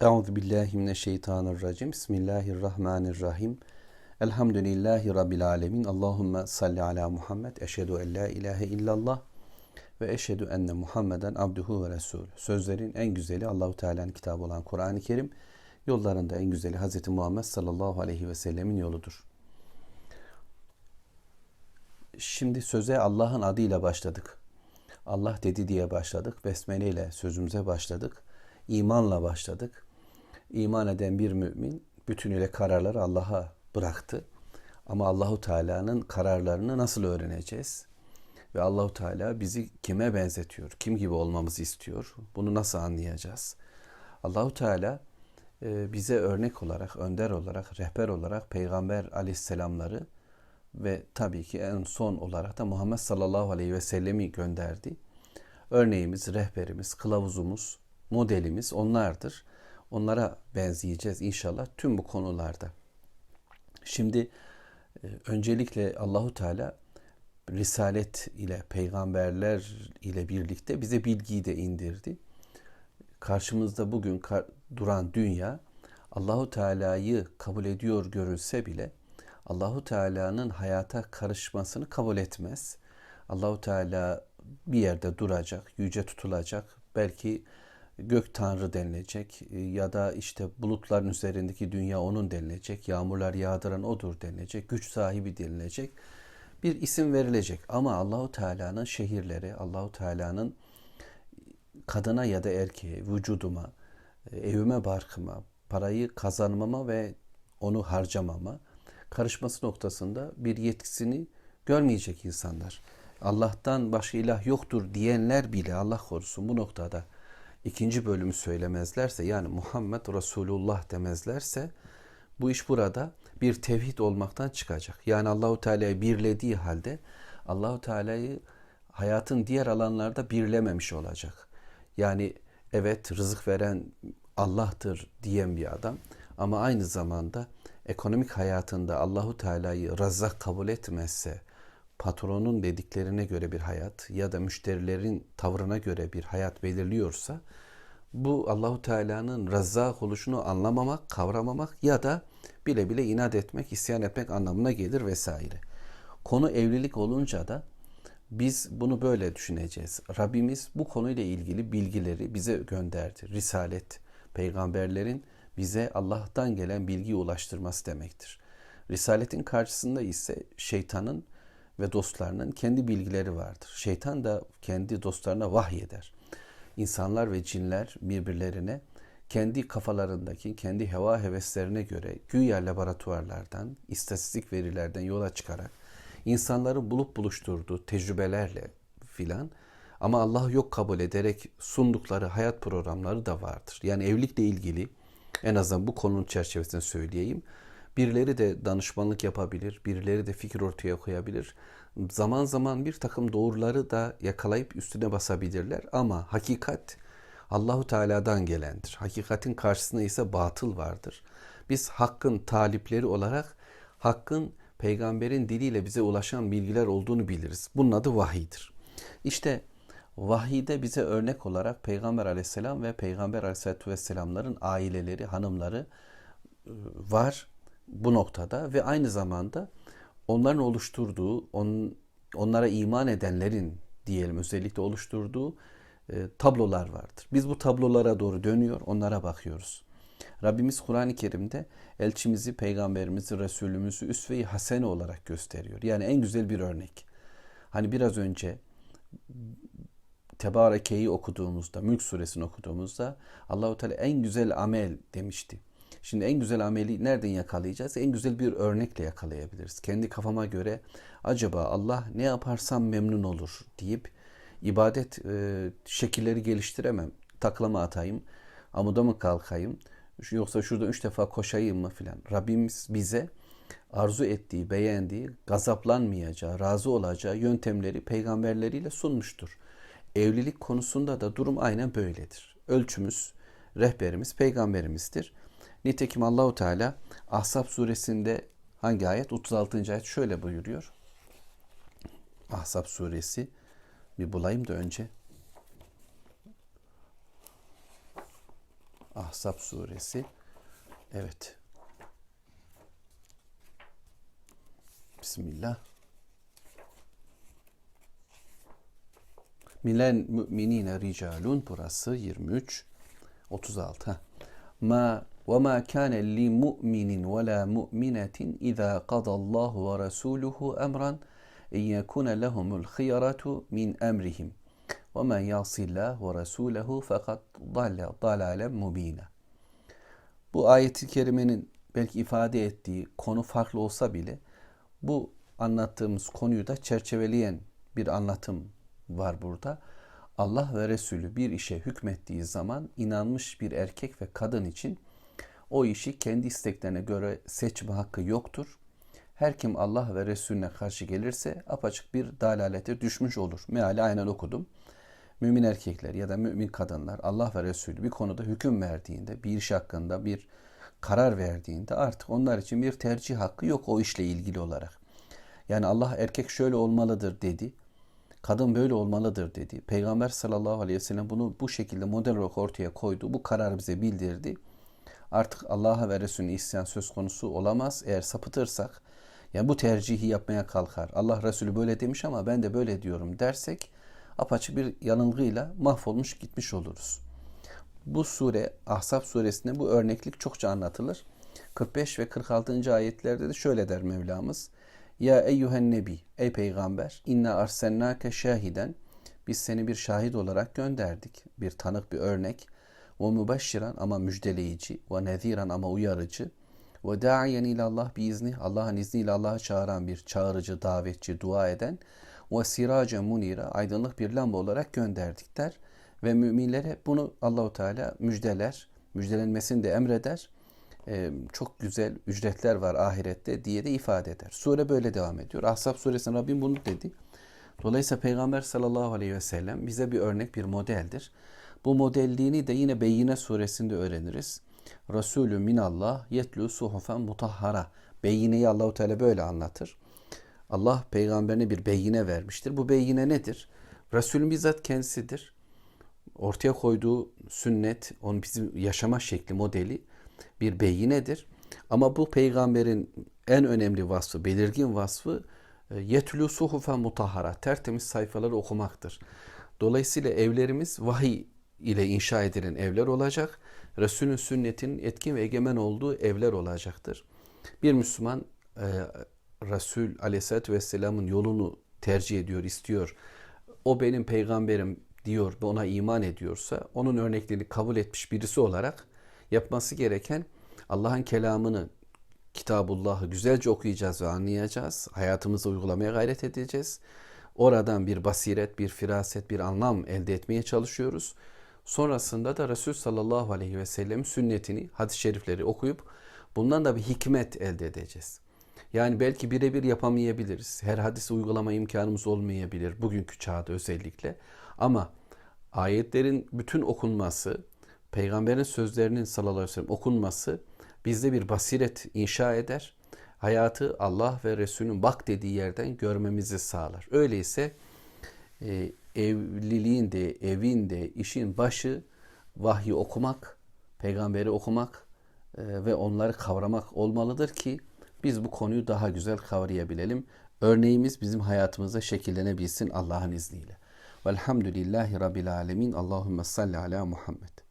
Euzu billahi mineşşeytanirracim. Bismillahirrahmanirrahim. Elhamdülillahi rabbil alamin. Allahumme salli ala Muhammed. Eşhedü en la ilahe illallah ve eşhedü enne Muhammeden abduhu ve resul. Sözlerin en güzeli Allahu Teala'nın kitabı olan Kur'an-ı Kerim. Yollarında en güzeli Hz. Muhammed sallallahu aleyhi ve sellemin yoludur. Şimdi söze Allah'ın adıyla başladık. Allah dedi diye başladık. Besmele ile sözümüze başladık. İmanla başladık. İman eden bir mümin bütünüyle kararları Allah'a bıraktı. Ama Allahu Teala'nın kararlarını nasıl öğreneceğiz? Ve Allahu Teala bizi kime benzetiyor? Kim gibi olmamızı istiyor? Bunu nasıl anlayacağız? Allahu Teala e, bize örnek olarak, önder olarak, rehber olarak Peygamber aleyhisselamları ve tabii ki en son olarak da Muhammed sallallahu aleyhi ve sellemi gönderdi. Örneğimiz, rehberimiz, kılavuzumuz, modelimiz onlardır. Onlara benzeyeceğiz inşallah tüm bu konularda. Şimdi e, öncelikle Allahu Teala risalet ile peygamberler ile birlikte bize bilgiyi de indirdi. Karşımızda bugün duran dünya Allahu Teala'yı kabul ediyor görülse bile Allahu Teala'nın hayata karışmasını kabul etmez. Allahu Teala bir yerde duracak, yüce tutulacak. Belki gök tanrı denilecek e, ya da işte bulutların üzerindeki dünya onun denilecek. Yağmurlar yağdıran odur denilecek. Güç sahibi denilecek. Bir isim verilecek ama Allahu Teala'nın şehirleri, Allahu Teala'nın kadına ya da erkeğe, vücuduma, e, evime barkıma, parayı kazanmama ve onu harcamama karışması noktasında bir yetkisini görmeyecek insanlar. Allah'tan başka ilah yoktur diyenler bile Allah korusun bu noktada ikinci bölümü söylemezlerse yani Muhammed Resulullah demezlerse bu iş burada bir tevhid olmaktan çıkacak. Yani Allahu Teala'yı birlediği halde Allahu Teala'yı hayatın diğer alanlarda birlememiş olacak. Yani evet rızık veren Allah'tır diyen bir adam ama aynı zamanda ekonomik hayatında Allahu Teala'yı Razzak kabul etmezse, patronun dediklerine göre bir hayat ya da müşterilerin tavrına göre bir hayat belirliyorsa bu Allahu Teala'nın Razzak oluşunu anlamamak, kavramamak ya da bile bile inat etmek, isyan etmek anlamına gelir vesaire. Konu evlilik olunca da biz bunu böyle düşüneceğiz. Rabbimiz bu konuyla ilgili bilgileri bize gönderdi. Risalet, peygamberlerin bize Allah'tan gelen bilgiyi ulaştırması demektir. Risaletin karşısında ise şeytanın ve dostlarının kendi bilgileri vardır. Şeytan da kendi dostlarına vahyeder. İnsanlar ve cinler birbirlerine kendi kafalarındaki, kendi heva heveslerine göre güya laboratuvarlardan, istatistik verilerden yola çıkarak insanları bulup buluşturduğu tecrübelerle filan ama Allah yok kabul ederek sundukları hayat programları da vardır. Yani evlilikle ilgili en azından bu konunun çerçevesinde söyleyeyim. Birileri de danışmanlık yapabilir, birileri de fikir ortaya koyabilir. Zaman zaman bir takım doğruları da yakalayıp üstüne basabilirler ama hakikat Allahu Teala'dan gelendir. Hakikatin karşısında ise batıl vardır. Biz hakkın talipleri olarak hakkın peygamberin diliyle bize ulaşan bilgiler olduğunu biliriz. Bunun adı vahiydir. İşte vahide bize örnek olarak Peygamber aleyhisselam ve Peygamber aleyhisselatü vesselamların aileleri, hanımları ıı, var bu noktada ve aynı zamanda onların oluşturduğu, on, onlara iman edenlerin diyelim özellikle oluşturduğu e, tablolar vardır. Biz bu tablolara doğru dönüyor, onlara bakıyoruz. Rabbimiz Kur'an-ı Kerim'de elçimizi, peygamberimizi, Resulümüzü üsve-i hasene olarak gösteriyor. Yani en güzel bir örnek. Hani biraz önce Tebareke'yi okuduğumuzda, Mülk suresini okuduğumuzda Allahu Teala en güzel amel demişti. Şimdi en güzel ameli nereden yakalayacağız? En güzel bir örnekle yakalayabiliriz. Kendi kafama göre acaba Allah ne yaparsam memnun olur deyip ibadet e, şekilleri geliştiremem. Taklama atayım, amuda mı kalkayım, yoksa şurada üç defa koşayım mı filan. Rabbimiz bize arzu ettiği, beğendiği, gazaplanmayacağı, razı olacağı yöntemleri peygamberleriyle sunmuştur. Evlilik konusunda da durum aynen böyledir. Ölçümüz, rehberimiz peygamberimizdir. Nitekim Allahu Teala Ahzab suresinde hangi ayet? 36. ayet şöyle buyuruyor. Ahzab suresi bir bulayım da önce. Ahzab suresi. Evet. Bismillah. Milen müminine ricalun burası 23 36. Ha. Ma ve la mu'minetin iza qada Allahu ve rasuluhu emran en yekuna lehumul khiyaratu min emrihim. Ve men yasillah ve rasulehu fakat dalle dalalen mubina. Bu ayeti kerimenin belki ifade ettiği konu farklı olsa bile bu anlattığımız konuyu da çerçeveleyen bir anlatım var burada. Allah ve Resulü bir işe hükmettiği zaman inanmış bir erkek ve kadın için o işi kendi isteklerine göre seçme hakkı yoktur. Her kim Allah ve Resulüne karşı gelirse apaçık bir dalalete düşmüş olur. Meali aynen okudum. Mümin erkekler ya da mümin kadınlar Allah ve Resulü bir konuda hüküm verdiğinde, bir iş hakkında bir karar verdiğinde artık onlar için bir tercih hakkı yok o işle ilgili olarak. Yani Allah erkek şöyle olmalıdır dedi. Kadın böyle olmalıdır dedi. Peygamber sallallahu aleyhi ve sellem bunu bu şekilde model olarak ortaya koydu. Bu karar bize bildirdi. Artık Allah'a ve Resulüne isyan söz konusu olamaz. Eğer sapıtırsak, yani bu tercihi yapmaya kalkar. Allah Resulü böyle demiş ama ben de böyle diyorum dersek apaçık bir yanılgıyla mahvolmuş gitmiş oluruz. Bu sure Ahzab suresinde bu örneklik çokça anlatılır. 45 ve 46. ayetlerde de şöyle der Mevlamız. Ya eyyühen nebi, ey peygamber, inna arsennake şahiden, biz seni bir şahit olarak gönderdik. Bir tanık, bir örnek. Ve mübeşşiran ama müjdeleyici, ve neziran ama uyarıcı. Ve da'iyen ilallah biizni, Allah'ın izniyle Allah'a çağıran bir çağırıcı, davetçi, dua eden. Ve sirace munira, aydınlık bir lamba olarak gönderdik der. Ve müminlere bunu Allahu Teala müjdeler, müjdelenmesini de emreder e, çok güzel ücretler var ahirette diye de ifade eder. Sure böyle devam ediyor. Ahzab suresinde Rabbim bunu dedi. Dolayısıyla Peygamber sallallahu aleyhi ve sellem bize bir örnek, bir modeldir. Bu modelliğini de yine Beyyine suresinde öğreniriz. Resulü minallah yetlu suhufen mutahhara. Beyyineyi Allahu Teala böyle anlatır. Allah peygamberine bir beyine vermiştir. Bu beyine nedir? Resulün bizzat kendisidir. Ortaya koyduğu sünnet, onun bizim yaşama şekli, modeli bir beyinedir. Ama bu peygamberin en önemli vasfı, belirgin vasfı e, yetlü suhufen mutahhara, tertemiz sayfaları okumaktır. Dolayısıyla evlerimiz vahiy ile inşa edilen evler olacak. Resulün sünnetinin etkin ve egemen olduğu evler olacaktır. Bir Müslüman e, Resul Aleyhisselatü Vesselam'ın yolunu tercih ediyor, istiyor. O benim peygamberim diyor ve ona iman ediyorsa onun örnekliğini kabul etmiş birisi olarak yapması gereken Allah'ın kelamını, Kitabullah'ı güzelce okuyacağız ve anlayacağız. Hayatımıza uygulamaya gayret edeceğiz. Oradan bir basiret, bir firaset, bir anlam elde etmeye çalışıyoruz. Sonrasında da Resul sallallahu aleyhi ve sellem sünnetini, hadis-i şerifleri okuyup bundan da bir hikmet elde edeceğiz. Yani belki birebir yapamayabiliriz. Her hadisi uygulama imkanımız olmayabilir bugünkü çağda özellikle. Ama ayetlerin bütün okunması, peygamberin sözlerinin sallallahu aleyhi ve sellem okunması bizde bir basiret inşa eder. Hayatı Allah ve Resulünün bak dediği yerden görmemizi sağlar. Öyleyse e, evliliğin de, evin de, işin başı vahyi okumak, peygamberi okumak e, ve onları kavramak olmalıdır ki biz bu konuyu daha güzel kavrayabilelim. Örneğimiz bizim hayatımızda şekillenebilsin Allah'ın izniyle. Velhamdülillahi Rabbil Alemin. Allahümme salli ala Muhammed.